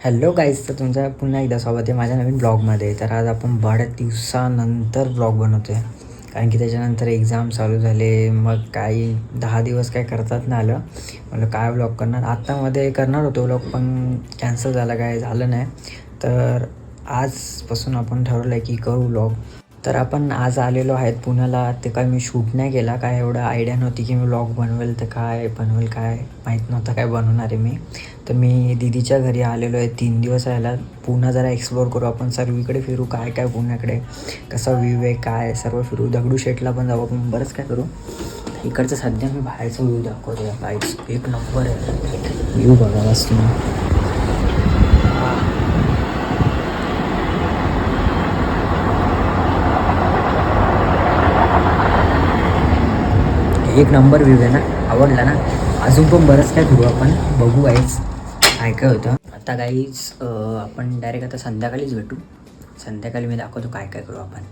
Hello guys तर तुमचं पुन्हा एकदा स्वागत आहे माझ्या नवीन ब्लॉगमध्ये तर आज आपण बऱ्याच दिवसानंतर ब्लॉग बनवतो आहे कारण की त्याच्यानंतर एक्झाम चालू झाले मग काही दहा दिवस काय करतात ना आलं. म्हणलं काय ब्लॉग करणार? आत्तामध्ये करणार होतो ब्लॉग पण कॅन्सल झाला काय झालं नाही. तर आजपासून आपण ठरवलं आहे की करू ब्लॉग तर आपण आज आलेलो आहेत पुण्याला. ते काय मी शूट नाही केला. काय एवढं आयडिया नव्हती की मी ब्लॉग बनवेल तर काय बनवेल काय माहीत नव्हतं काय बनवणार आहे मी. तर मी दिदीच्या घरी आलेलो आहे. तीन दिवस राहिला. पुन्हा जरा एक्सप्लोर करू. आपण सर्वीकडे फिरू. काय काय पुण्याकडे? कसा व्ह्यू आहे? काय सर्व फिरू. दगडूशेठला पण जाऊ. आपण बरंच काय करू. इकडचं सध्या मी बाहेरचा व्ह्यू दाखवतो या बाईक्स एक नंबर आहे. व्ह्यू बघा बस तुम्ही. एक नंबर व्ह्यू आहे ना? आवडला ना? अजून पण बरंच काय करू आपण? बघू आहेच काय काय होतं. आता काहीच आपण डायरेक्ट आता संध्याकाळीच भेटू. संध्याकाळी मी दाखवतो काय काय करू आपण.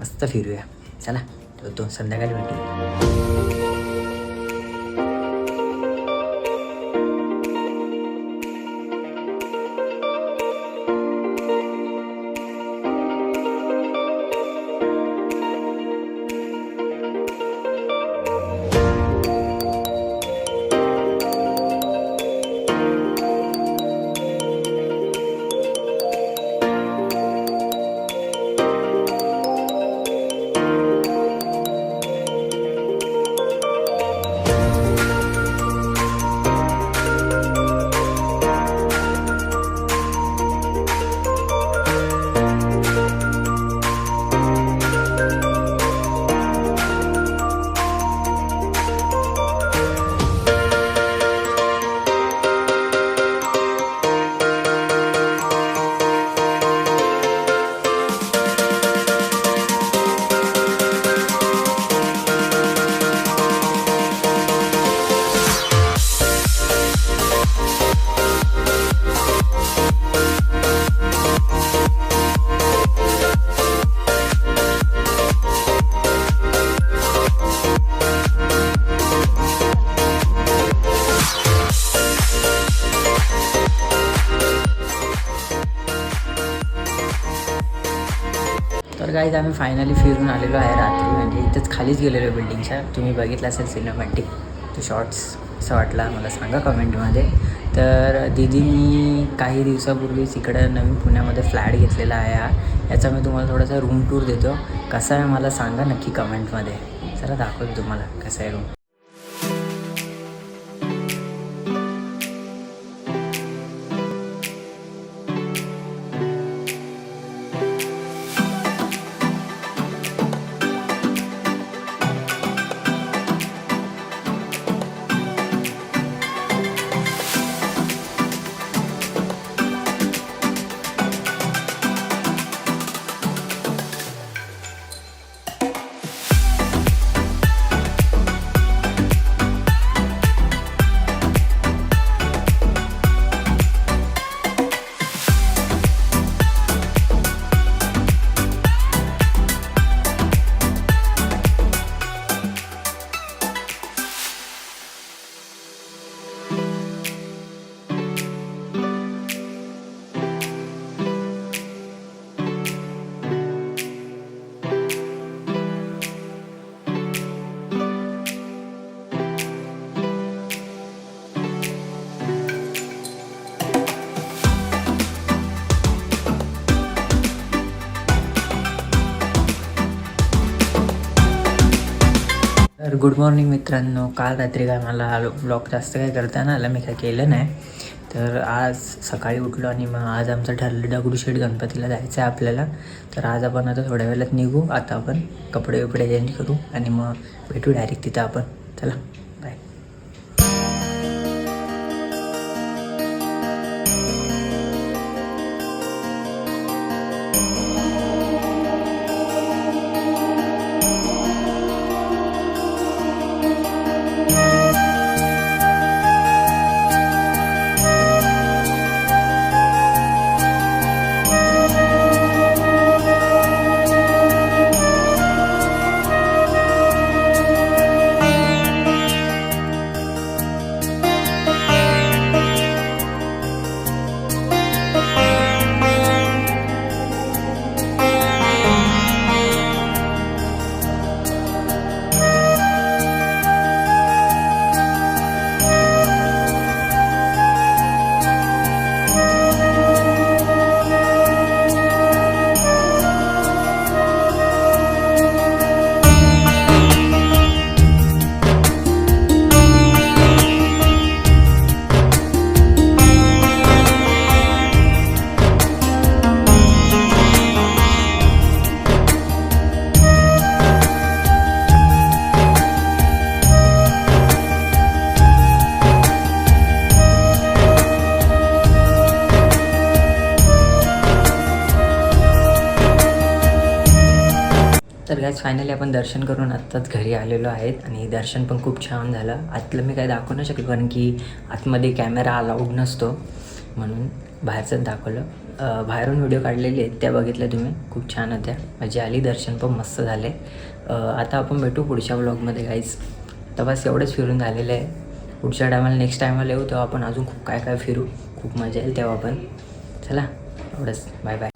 मस्त फिरूया. चला ठेवतो. संध्याकाळी भेटू. तर काहीच आम्ही फायनली फिरून आलेलो आहे रात्री. म्हणजे इथंच खालीच गेलेलो बिल्डिंगच्या तुम्ही बघितलं असेल सिनेमॅटिक तो शॉर्ट्स असं वाटला मला सांगा कमेंटमध्ये तर दिदीनी काही दिवसापूर्वीच इकडं नवीन पुण्यामध्ये फ्लॅट घेतलेला आहे हा. याचा मी तुम्हाला थोडासा रूम टूर देतो. कसा आहे मला सांगा नक्की कमेंटमध्ये चला दाखवतो तुम्हाला कसा आहे रूम तर गुड मॉर्निंग मित्रांनो. काल रात्री काय मला ब्लॉग जास्त काय करता ना आला मी काय केलं नाही. तर आज सकाळी उठलो आणि मग आज आमचं ठरलं दगडूशेठ गणपतीला जायचं आहे आपल्याला. तर आज आपण आता थोड्या वेळात निघू. आता आपण कपडे वपडे चेंज करू आणि मग भेटू डायरेक्ट तिथं आपण. चला. तर गॅस फायनली आपण दर्शन करून आत्ताच घरी आलेलो आहेत आणि दर्शन पण खूप छान झालं. आतलं मी काही दाखवू नाही शकलो कारण की आतमध्ये कॅमेरा अलाउड नसतो म्हणून बाहेरचंच दाखवलं. बाहेरून व्हिडिओ काढलेले आहेत त्या बघितल्या तुम्ही. खूप छान होत्या. मजा आली दर्शन पण मस्त झाले. आता आपण भेटू पुढच्या ब्लॉगमध्ये काहीच तर बस एवढंच फिरून झालेलं आहे. पुढच्या टायमाला नेक्स्ट टायमाला येऊ तेव्हा आपण अजून खूप काय काय फिरू. खूप मजा येईल तेव्हा पण. चला एवढंच. Bye bye